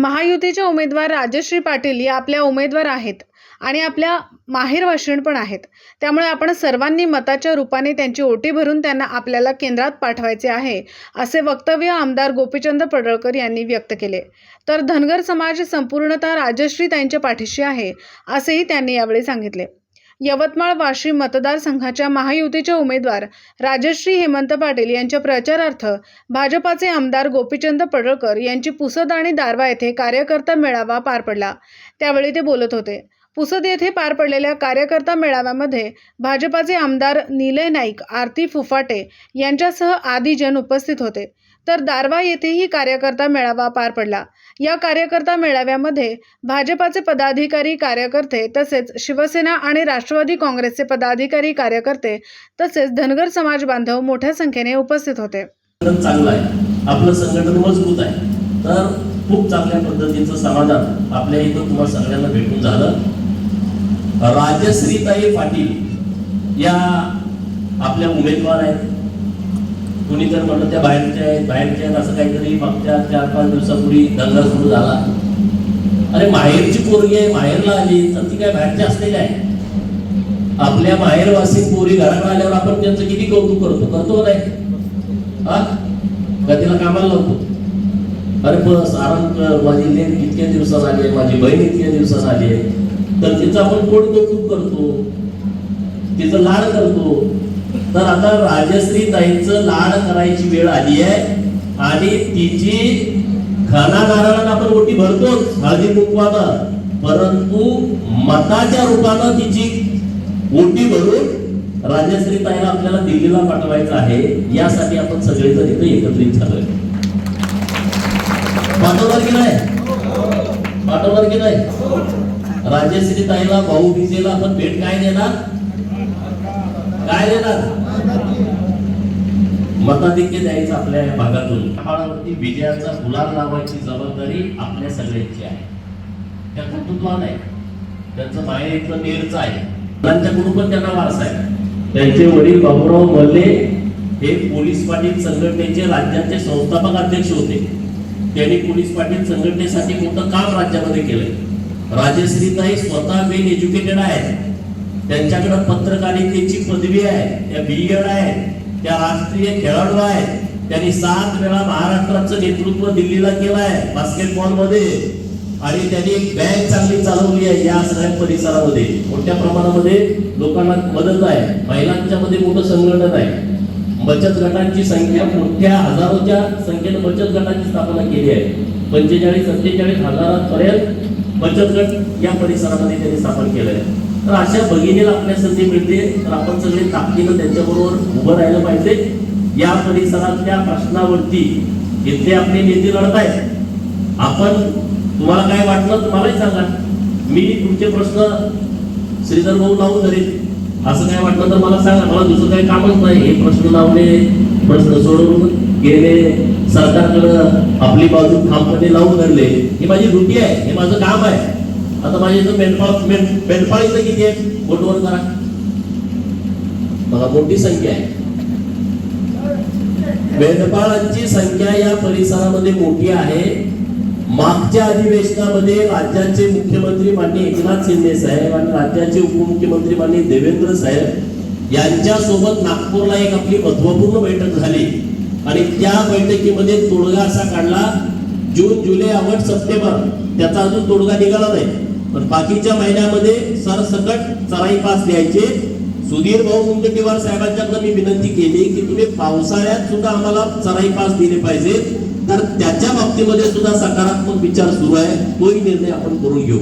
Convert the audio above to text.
महायुतीचे उमेदवार राजश्री पाटील या आपल्या उमेदवार आहेत आणि आपल्या माहेर वाशिण पण आहेत. त्यामुळे आपण सर्वांनी मताच्या रूपाने त्यांची ओटी भरून त्यांना आपल्याला केंद्रात पाठवायचे आहे असे वक्तव्य आमदार गोपीचंद पडळकर यांनी व्यक्त केले. तर धनगर समाज संपूर्णतः राजश्री त्यांच्या पाठीशी आहे असेही त्यांनी यावेळी सांगितले. यवतमाळ वाशिम मतदारसंघाच्या महायुतीचे उमेदवार राजश्री हेमंत पाटील यांच्या प्रचारार्थ भाजपाचे आमदार गोपीचंद पडळकर यांची पुसद आणि दारवा येथे कार्यकर्ता मेळावा पार पडला. त्यावेळी ते बोलत होते. पुसद येथे पार पडलेल्या कार्यकर्ता मेळाव्यामध्ये भाजपाचे आमदार निलय नाईक आरती फुफाटे यांच्यासह आदी जन उपस्थित होते. तर दारवा येथेही कार्यकर्ता मेळावा पार पडला. या कार्यकर्ता मेळाव्यामध्ये भाजपाचे पदाधिकारी कार्यकर्ते तसेच शिवसेना आणि राष्ट्रवादी काँग्रेसचे पदाधिकारी कार्यकर्ते तसेच धनगर समाज बांधव मोठ्या संख्येने उपस्थित होते. चांगलं आहे. आपलं संघटन मजबूत आहे. तर खूप चांगल्या पद्धतीचं समाधान आपल्या इथं तुम्हाला सगळ्यांना भेटून झालं. राजश्रीताई पाटील या आपल्या उमेदवार आहेत. कुणी तर म्हणलं त्या बाहेरच्या आहेत बाहेरच्या आहेत असं काहीतरी मागच्या चार पाच दिवसापूर्वी दंगा सुरू झाला. अरे माहेरची पोरगी आहे माहेरला आली तर ती काय बाहेरची असते काय आपल्या माहेरवासी पोरी घराकडे आल्यावर आपण त्यांचं किती कौतुक करतो? करतो नाही? हा? का तिला कामाला लावतो? अरे बस आराम कर माझी लेन इतक्या दिवसात आली आहे माझी बहीण इतक्या दिवसात आली आहे. तर तिचं आपण कोण कौतुक करतो? तिचं लाड करतो. तर आता राजश्री ताईंचं लाड करायची वेळ आली आहे. आणि तिची खाना नारळानं आपण ओटी भरतोच हळदी कुंकवानं. परंतु मताच्या रूपानं तिची ओटी भरून राजश्री ताईला आपल्याला दिल्लीला पाठवायचं आहे. यासाठी आपण सगळेजण इथे एकत्रित झालोय. पाठवणार की नाही? पाठवणार की नाही? राजश्री ताईला भाऊ बीजेला आपण भेट काय देणार? काय देणार? मताधिक्य द्यायचं आपल्या या भागातून. काळावरती विजयाचा गुलाल लावायची जबाबदारी आपल्या सगळ्यांची आहे. त्या कुटुंबा आहे. त्यांचं बाहेर इथलं नेरचं आहे. मुलांच्याकडून पण त्यांना वारसा आहे. त्यांचे वडील बाबूराव मल्ले हे पोलीस पाटील संघटनेचे राज्याचे संस्थापक अध्यक्ष होते. त्यांनी पोलीस पाटील संघटनेसाठी मोठं काम राज्यामध्ये केलंय? राजश्रीताई स्वतः मेन एज्युकेटेड आहेत. त्यांच्याकडे पत्रकारितेची पदवी आहे त्या बी एड आहे त्या राष्ट्रीय खेळाडू आहेत. त्यांनी सात वेळा महाराष्ट्राचं नेतृत्व दिल्लीला केलं आहे बास्केटबॉलमध्ये आणि त्यांनी एक बँक चांगली चालवली आहे या सगळ्या परिसरामध्ये. मोठ्या प्रमाणामध्ये लोकांना मदत आहे. महिलांच्या मध्ये मोठं संघटन आहे. बचत गटांची संख्या मोठ्या हजारोच्या संख्येनं बचत गटांची स्थापना केली आहे. पंचेचाळीस सत्तेचाळीस हजारापर्यंत बचत गट या परिसरामध्ये त्यांनी स्थापन केलं आहे. तर अशा भगिनीला आपल्या संधी मिळते. तर आपण सगळे ताकदीनं त्यांच्याबरोबर उभं राहिलं पाहिजे. या परिसरातल्या प्रश्नावरती इथले आपले नेते लढत आहेत आपण तुम्हाला काय वाटलं तुम्हालाही सांगा. मी तुमचे प्रश्न श्रीधर भाऊ लावून धरेन. असं काय वाटलं तर मला सांगा. मला दुसरं काही कामच नाही. हे प्रश्न लावले प्रश्न सोडवून गेले. सरकारकडं आपली बाजू ठामपणे लावून धरले. ही माझी ड्युटी आहे. हे माझं काम आहे. आता माझ्या इथं मेंढपाळ मेंढपाळ इथं किती आहे? बोटवर करा बघा मोठी संख्या आहे. मेंढपाळांची संख्या या परिसरामध्ये मोठी आहे. मागच्या अधिवेशनामध्ये राज्याचे मुख्यमंत्री माननीय एकनाथ शिंदे साहेब आणि राज्याचे उपमुख्यमंत्री माननीय देवेंद्र साहेब यांच्या सोबत नागपूरला एक आपली महत्त्वपूर्ण बैठक झाली. आणि त्या बैठकीमध्ये तोडगा असा काढला जून जुलै ऑगस्ट सप्टेंबर त्याचा अजून तोडगा निघाला नाही. पण बाकीच्या महिन्यामध्ये सरसकट चराई पास द्यायचे सुधीर भाऊ मुनगंटीवार साहेबांच्याकडे मी विनंती केली की तुम्ही पावसाळ्यात सुद्धा आम्हाला चराई पास दिले पाहिजे तर त्याच्या बाबतीमध्ये सुद्धा सकारात्मक विचार सुरू आहे. तोही निर्णय आपण करून घेऊ.